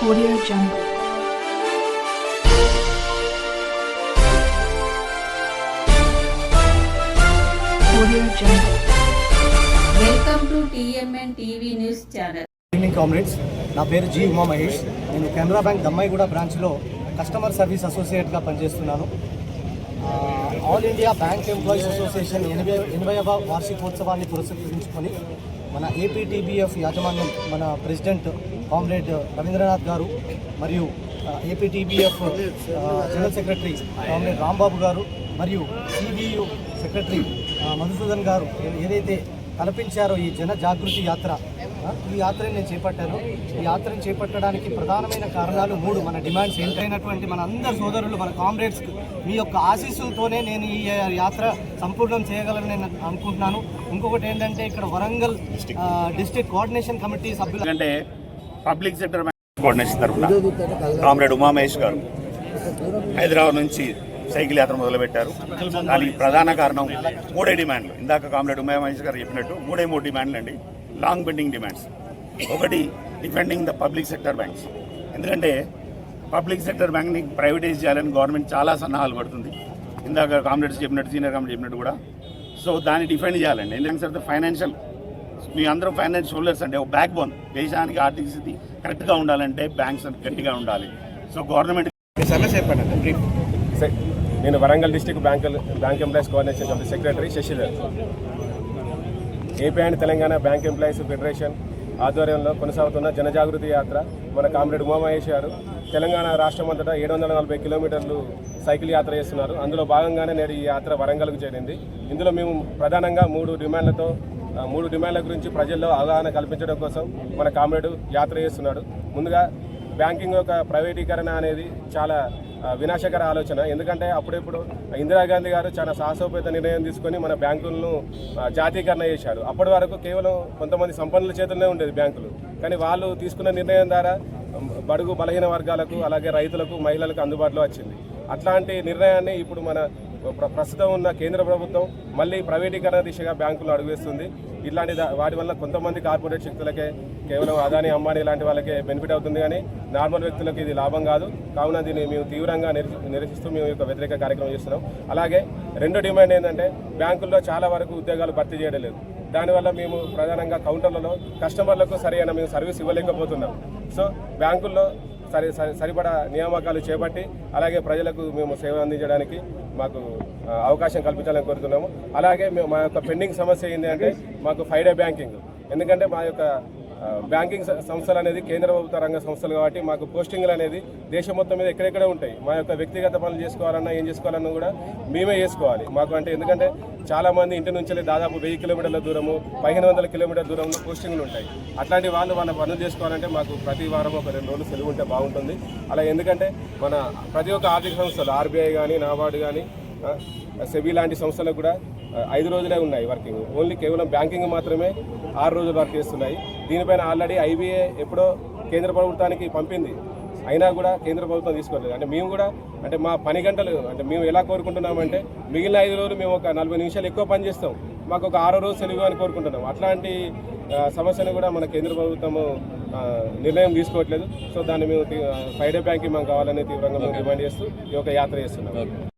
Audio Jungle. Audio Jungle. Welcome to TMN TV news channel evening comrades నా పేరు G Uma Mahesh నేను Canara bank Dammaiguda బ్రాంచ్లో customer service అసోసియేట్గా పనిచేస్తున్నాను ఆ, all India bank employees association ఎనభై ఎనభైవ వార్షికోత్సవాన్ని పురస్కరించుకొని మన ఏపీటీబీఎఫ్ యాజమాన్యం మన ప్రెసిడెంట్ కామ్రేడ్ రవీంద్రనాథ్ గారు మరియు APTBF general secretary comrade Rambabu గారు మరియు సిబియు సెక్రటరీ మధుసూదన్ గారు ఏదైతే కల్పించారో ఈ జన జాగృతి యాత్ర ఈ యాత్రని నేను చేపట్టాను. ఈ యాత్రను చేపట్టడానికి ప్రధానమైన కారణాలు మూడు మన డిమాండ్స్. ఎంటైనటువంటి మన అందరి సోదరులు మన కామ్రేడ్స్ మీ యొక్క ఆశీస్సులతోనే నేను ఈ యాత్ర సంపూర్ణం చేయగలను నేను అనుకుంటున్నాను. ఇంకొకటి ఏంటంటే ఇక్కడ వరంగల్ డిస్ట్రిక్ట్ కోఆర్డినేషన్ కమిటీ సభ్యులు అంటే పబ్లిక్ సెక్టర్ కోఆర్డినేషన్ తరఫున కామ్రేడ్ ఉమామహేష్ గారు హైదరాబాద్ నుంచి సైకిల్ యాత్ర మొదలుపెట్టారు. దానికి ప్రధాన కారణం మూడే డిమాండ్లు. ఇందాక కామ్రేడ్ ఉమామహేష్ గారు చెప్పినట్టు మూడే మూడు డిమాండ్లు అండి లాంగ్ పెండింగ్ డిమాండ్స్ ఒకటి defending the public sector banks ఎందుకంటే పబ్లిక్ సెక్టర్ బ్యాంక్ని ప్రైవేటైజ్ చేయాలని గవర్నమెంట్ చాలా సన్నాహాలు పడుతుంది. ఇందాక కామ్రేడ్స్ చెప్పినట్టు సీనియర్ కామ్రేడ్ చెప్పినట్టు కూడా. సో దాన్ని డిఫెండ్ చేయాలండి. ఎందుకంటే సార్ ఫైనాన్షియల్ మీ అందరూ ఫైనాన్స్ హోల్డర్స్ అంటే ఒక బ్యాక్ బోన్ దేశానికి ఆర్థిక స్థితి కరెక్ట్గా ఉండాలంటే బ్యాంక్స్ గట్టిగా ఉండాలి. సో గవర్నమెంట్ సమస్య చెప్పండి నేను Warangal district bank bank employees coordination committee secretary Shashidhar AP and Telangana bank employees federation ఆధ్వర్యంలో కొనసాగుతున్న జనజాగృతి యాత్ర మన కామ్రేడ్ ఉమామహేష్ గారు. తెలంగాణ రాష్ట్రం అంతటా ఏడు వందల నలభై కిలోమీటర్లు సైకిల్ యాత్ర చేస్తున్నారు. అందులో భాగంగానే నేడు ఈ యాత్ర వరంగల్కు చేరింది. ఇందులో మేము ప్రధానంగా మూడు డిమాండ్లతో మూడు డిమాండ్ల గురించి ప్రజల్లో అవగాహన కల్పించడం కోసం మన కామ్రేడ్ యాత్ర చేస్తున్నాడు. ముందుగా బ్యాంకింగ్ యొక్క ప్రైవేటీకరణ అనేది చాలా వినాశకర ఆలోచన. ఎందుకంటే అప్పుడెప్పుడు ఇందిరాగాంధీ గారు చాలా సాహసోపేత నిర్ణయం తీసుకొని మన బ్యాంకులను జాతీకరణ జాతీయకరణ చేశారు. అప్పటి వరకు కేవలం కొంతమంది సంపన్నుల చేతుల్లోనే ఉండేది బ్యాంకులు. కానీ వాళ్ళు తీసుకున్న నిర్ణయం ద్వారా బడుగు బలహీన వర్గాలకు అలాగే రైతులకు మహిళలకు అందుబాటులో వచ్చింది. అట్లాంటి నిర్ణయాన్ని ఇప్పుడు మన ప్రస్తుతం ఉన్న కేంద్ర ప్రభుత్వం మళ్ళీ ప్రైవేటీకరణ దిశగా బ్యాంకులు అడుగువేస్తుంది. ఇట్లాంటి వాటి వల్ల కొంతమంది కార్పొరేట్ శక్తులకే కేవలం అదాని అంబానీ లాంటి వాళ్ళకే బెనిఫిట్ అవుతుంది కానీ నార్మల్ వ్యక్తులకు ఇది లాభం కాదు. కావున దీన్ని మేము తీవ్రంగా నిరసి- నిరసిస్తూ మేము యొక్క వ్యతిరేక కార్యక్రమం చేస్తున్నాం. అలాగే రెండో డిమాండ్ ఏంటంటే బ్యాంకుల్లో చాలా వరకు ఉద్యోగాలు భర్తీ చేయడం లేదు దానివల్ల మేము ప్రధానంగా కౌంటర్లలో కస్టమర్లకు సరైన మేము సర్వీస్ ఇవ్వలేకపోతున్నాం. సో బ్యాంకుల్లో సరి సరి- సరిపడా నియామకాలు చేపట్టి అలాగే ప్రజలకు మేము సేవ అందించడానికి మాకు అవకాశం కల్పించాలని కోరుతున్నాము. అలాగే మేము మా యొక్క పెండింగ్ సమస్య ఏంటి అంటే మాకు ఫైడే బ్యాంకింగ్. ఎందుకంటే మా యొక్క బ్యాంకింగ్ సంస్థలు అనేది కేంద్ర ప్రభుత్వ రంగ సంస్థలు కాబట్టి మాకు పోస్టింగ్లు అనేది దేశం మొత్తం మీద ఎక్కడెక్కడ ఉంటాయి? మా యొక్క వ్యక్తిగత పనులు చేసుకోవాలన్నా ఏం చేసుకోవాలన్నా కూడా మేమే చేసుకోవాలి. మాకు అంటే ఎందుకంటే చాలామంది ఇంటి నుంచి దాదాపు వెయ్యి కిలోమీటర్ల దూరము పదిహేను వందల కిలోమీటర్ల దూరంలో పోస్టింగ్లు ఉంటాయి. అట్లాంటి వాళ్ళు వాళ్ళ పనులు చేసుకోవాలంటే మాకు ప్రతి వారం ఒక రెండు రోజులు సెలవు ఉంటే బాగుంటుంది. అలా ఎందుకంటే మన ప్రతి ఒక్క ఆర్థిక సంస్థలు ఆర్బీఐ కానీ నాబార్డు కానీ సెబీ లాంటి సంస్థలకు కూడా ఐదు రోజులే ఉన్నాయి వర్కింగ్. ఓన్లీ కేవలం బ్యాంకింగ్ మాత్రమే ఆరు రోజులు వర్క్ చేస్తున్నాయి. దీనిపైన ఆల్రెడీ ఐబీఏ ఎప్పుడో కేంద్ర ప్రభుత్వానికి పంపింది. అయినా కూడా కేంద్ర ప్రభుత్వం తీసుకోలేదు. అంటే మేము కూడా అంటే మా పని గంటలు అంటే మేము ఎలా కోరుకుంటున్నామంటే మిగిలిన ఐదు రోజులు మేము ఒక నలభై నిమిషాలు ఎక్కువ పని చేస్తాం. మాకు ఒక ఆరో రోజు సెలవు అని కోరుకుంటున్నాం. అట్లాంటి సమస్యను కూడా మన కేంద్ర ప్రభుత్వము నిర్ణయం తీసుకోవట్లేదు. సో దాన్ని మేము ఫైవ్ డే బ్యాంకింగ్ మాకు కావాలని తీవ్రంగా మేము డిమాండ్ చేస్తూ ఈ యొక్క యాత్ర చేస్తున్నాం.